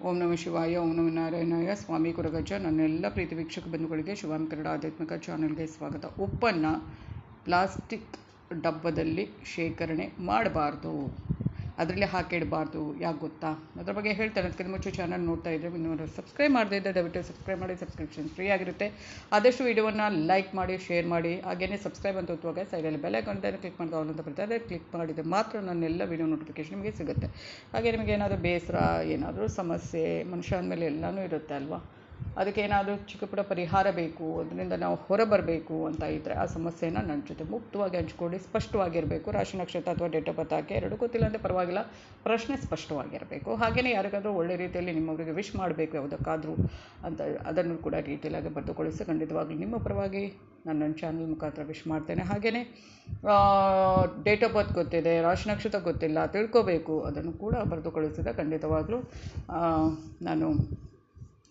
ಓಂ ನಮ ಶಿವಾಯ, ಓಂ ನಮ ನಾರಾಯಣಾಯ. ಸ್ವಾಮಿ ಕುರಗಜ್ಜ ನನ್ನೆಲ್ಲ ಪ್ರೀತಿ ವೀಕ್ಷಕ ಬಂಧುಗಳಿಗೆ ಶಿವಾಮಿ ಕನ್ನಡ ಆಧ್ಯಾತ್ಮಿಕ ಚಾನಲ್ಗೆ ಸ್ವಾಗತ. ಉಪ್ಪನ್ನು ಪ್ಲಾಸ್ಟಿಕ್ ಡಬ್ಬದಲ್ಲಿ ಶೇಖರಣೆ ಮಾಡಬಾರ್ದು. ಅದರಲ್ಲಿ ಹಾಕಿಡಬಾರ್ದು ಯಾಕೆ ಗೊತ್ತಾ? ಅದ್ರ ಬಗ್ಗೆ ಹೇಳ್ತಾರೆ ಅದಕ್ಕಿಂತ ಮುಂಚೆ ಚಾನಲ್ ನೋಡ್ತಾ ಇದ್ದರೆ ಇನ್ನೂ ಸಬ್ಸ್ಕ್ರೈಬ್ ಮಾಡದೇ ಇದ್ದರೆ ದಯವಿಟ್ಟು ಸಬ್ಸ್ಕ್ರೈಬ್ ಮಾಡಿ ಸಬ್ಸ್ಕ್ರಿಪ್ಷನ್ ಫ್ರೀ ಆಗಿರುತ್ತೆ. ಆದಷ್ಟು ವಿಡಿಯೋವನ್ನು ಲೈಕ್ ಮಾಡಿ ಶೇರ್ ಮಾಡಿ ಹಾಗೆಯೇ ಸಬ್ಸ್ಕ್ರೈಬ್ ಅಂತ ಒತ್ತುವಾಗ ಸೈಡಲ್ಲಿ ಬೆಲ್ ಐಕಾನ್ ಕ್ಲಿಕ್ ಆಲ್ ಅಂತ ಬರ್ತಾರೆ ಕ್ಲಿಕ್ ಮಾಡಿದರೆ ಮಾತ್ರ ನನ್ನೆಲ್ಲ ವಿಡಿಯೋ ನೋಟಿಫಿಕೇಶನ್ ನಿಮಗೆ ಸಿಗುತ್ತೆ. ಹಾಗೆ ನಿಮಗೆ ಏನಾದರೂ ಬೇಸರ, ಏನಾದರೂ ಸಮಸ್ಯೆ, ಮನುಷ್ಯ ಅಂದಮೇಲೆ ಎಲ್ಲನೂ ಇರುತ್ತೆ ಅಲ್ವಾ? ಅದಕ್ಕೆ ಏನಾದರೂ ಚಿಕ್ಕ ಪುಟ್ಟ ಪರಿಹಾರ ಬೇಕು, ಅದರಿಂದ ನಾವು ಹೊರ ಬರಬೇಕು ಅಂತ ಇದ್ದರೆ ಆ ಸಮಸ್ಯೆನ ನನ್ನ ಜೊತೆ ಮುಕ್ತವಾಗಿ ಹಂಚ್ಕೊಳ್ಳಿ, ಸ್ಪಷ್ಟವಾಗಿರಬೇಕು. ರಾಶಿ ನಕ್ಷತ್ರ ಅಥವಾ ಡೇಟ್ ಆಫ್ ಬರ್ತ್ ಹಾಕಿ ಎರಡು ಗೊತ್ತಿಲ್ಲ ಅಂದರೆ ಪರವಾಗಿಲ್ಲ. ಪ್ರಶ್ನೆ ಸ್ಪಷ್ಟವಾಗಿರಬೇಕು. ಹಾಗೆಯೇ ಯಾರಿಗಾದರೂ ಒಳ್ಳೆ ರೀತಿಯಲ್ಲಿ ನಿಮ್ಮವರಿಗೆ ವಿಶ್ ಮಾಡಬೇಕು ಯಾವುದಕ್ಕಾದರೂ ಅಂತ ಅದನ್ನು ಕೂಡ ಡೀಟೇಲಾಗಿ ಬರೆದುಕೊಳ್ಳಿಸಿ ಖಂಡಿತವಾಗ್ಲೂ ನಿಮ್ಮ ಪರವಾಗಿ ನಾನು ನನ್ನ ಚಾನಲ್ ಮುಖಾಂತರ ವಿಶ್ ಮಾಡ್ತೇನೆ. ಹಾಗೆಯೇ ಡೇಟ್ ಆಫ್ ಬರ್ತ್ ಗೊತ್ತಿದೆ, ರಾಶಿ ನಕ್ಷತ್ರ ಗೊತ್ತಿಲ್ಲ, ತಿಳ್ಕೋಬೇಕು. ಅದನ್ನು ಕೂಡ ಬರೆದುಕೊಳ್ಳಿಸಿದ ಖಂಡಿತವಾಗ್ಲೂ ನಾನು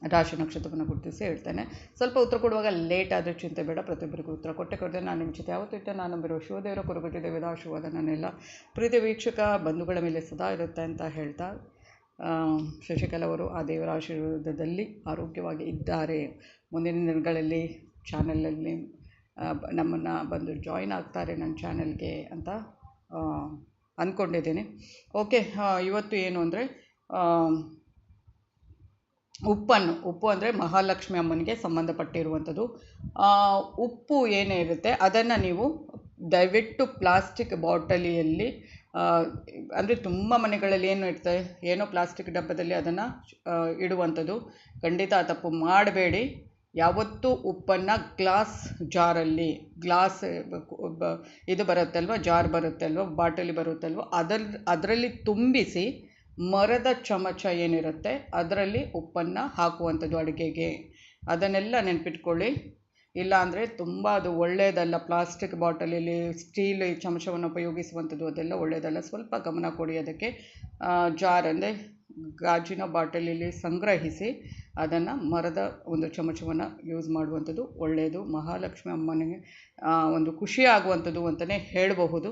ರಾಶಿ ನಕ್ಷತ್ರವನ್ನು ಗುರುತಿಸಿ ಹೇಳ್ತೇನೆ. ಸ್ವಲ್ಪ ಉತ್ತರ ಕೊಡುವಾಗ ಲೇಟ್ ಆದರೆ ಚಿಂತೆ ಬೇಡ, ಪ್ರತಿಯೊಬ್ಬರಿಗೂ ಉತ್ತರ ಕೊಟ್ಟೆ ಕೊಡದೆ ನಾನು ನಿಮ್ಮ ಜೊತೆ ಯಾವತ್ತೂ ಇಟ್ಟೆ, ನಾನು ನಂಬಿರೋ ಶಿವದೇವರ ಕುರುಗಟ್ಟಿ ದೇವದ ಆಶೀರ್ವಾದ ಪ್ರೀತಿ ವೀಕ್ಷಕ, ಬಂಧುಗಳ ಮೇಲೆ ಸದಾ ಇರುತ್ತೆ ಅಂತ ಹೇಳ್ತಾ ಶಶಿಕಲಾ ಅವರು ಆ ದೇವರ ಆಶೀರ್ವಾದದಲ್ಲಿ ಆರೋಗ್ಯವಾಗಿ ಇದ್ದಾರೆ. ಮುಂದಿನ ದಿನಗಳಲ್ಲಿ ಚಾನಲಲ್ಲಿ ನಮ್ಮನ್ನು ಬಂದು ಜಾಯಿನ್ ಆಗ್ತಾರೆ ನನ್ನ ಚಾನಲ್ಗೆ ಅಂತ ಅಂದ್ಕೊಂಡಿದ್ದೀನಿ ಓಕೆ ಇವತ್ತು ಏನು ಅಂದರೆ ಉಪ್ಪನ್ನು, ಉಪ್ಪು ಅಂದರೆ ಮಹಾಲಕ್ಷ್ಮಿ ಅಮ್ಮನಿಗೆ ಸಂಬಂಧಪಟ್ಟಿರುವಂಥದ್ದು. ಉಪ್ಪು ಏನಿರುತ್ತೆ ಅದನ್ನು ನೀವು ದಯವಿಟ್ಟು ಪ್ಲಾಸ್ಟಿಕ್ ಬಾಟಲಿಯಲ್ಲಿ ಅಂದರೆ ತುಂಬ ಮನೆಗಳಲ್ಲಿ ಏನು ಇರ್ತದೆ, ಏನೋ ಪ್ಲಾಸ್ಟಿಕ್ ಡಬ್ಬದಲ್ಲಿ ಅದನ್ನು ಇಡುವಂಥದ್ದು. ಖಂಡಿತ ತಪ್ಪು ಮಾಡಬೇಡಿ. ಯಾವತ್ತೂ ಉಪ್ಪನ್ನು ಗ್ಲಾಸ್ ಜಾರಲ್ಲಿ, ಗ್ಲಾಸ್, ಇದು ಬರುತ್ತಲ್ವ, ಜಾರ್ ಬರುತ್ತಲ್ವ, ಬಾಟಲಿ ಬರುತ್ತಲ್ವ, ಅದರ, ಅದರಲ್ಲಿ ತುಂಬಿಸಿ ಮರದ ಚಮಚ ಏನಿರುತ್ತೆ ಅದರಲ್ಲಿ ಉಪ್ಪನ್ನು ಹಾಕುವಂಥದ್ದು ಅಡುಗೆಗೆ. ಅದನ್ನೆಲ್ಲ ನೆನಪಿಟ್ಕೊಳ್ಳಿ. ಇಲ್ಲ ಅಂದರೆ ತುಂಬ ಅದು ಒಳ್ಳೆಯದಲ್ಲ ಪ್ಲಾಸ್ಟಿಕ್ ಬಾಟಲಲ್ಲಿ ಸ್ಟೀಲ್ ಚಮಚವನ್ನು ಉಪಯೋಗಿಸುವಂಥದ್ದು ಅದೆಲ್ಲ ಒಳ್ಳೆಯದಲ್ಲ ಸ್ವಲ್ಪ ಗಮನ ಕೊಡಿ ಅದಕ್ಕೆ. ಜಾರ್ ಅಂದರೆ ಗಾಜಿನ ಬಾಟಲಿಯಲ್ಲಿ ಸಂಗ್ರಹಿಸಿ ಅದನ್ನು ಮರದ ಒಂದು ಚಮಚವನ್ನು ಯೂಸ್ ಮಾಡುವಂಥದ್ದು ಒಳ್ಳೆಯದು ಮಹಾಲಕ್ಷ್ಮಿ ಅಮ್ಮನಿಗೆ ಒಂದು ಖುಷಿ ಆಗುವಂಥದ್ದು ಅಂತಲೇ ಹೇಳಬಹುದು.